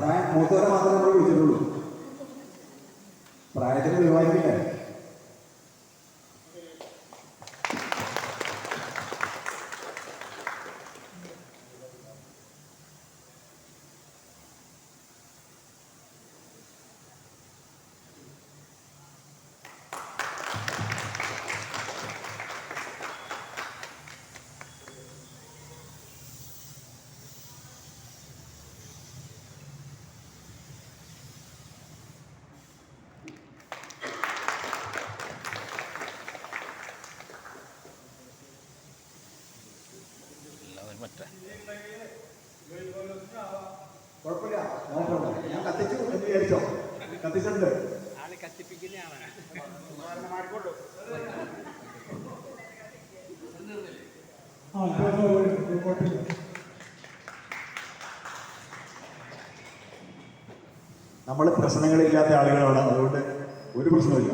പ്രായം മൂത്തവരെ മാത്രമേ നമ്മൾ വിളിച്ചിട്ടുള്ളൂ. പ്രായത്തിന് കുഴപ്പമില്ല. നോക്കണ്ട ഞാൻ കത്തിച്ചു എന്ന് വിചാരിച്ചോ? കത്തിച്ചിട്ടുണ്ട്. ആൾ കത്തിപ്പിക്കുന്നതാണ് ആ ഇപ്പൊ നമ്മൾ പ്രശ്നങ്ങളില്ലാത്ത ആളുകളാണ്. അതുകൊണ്ട് ഒരു പ്രശ്നമില്ല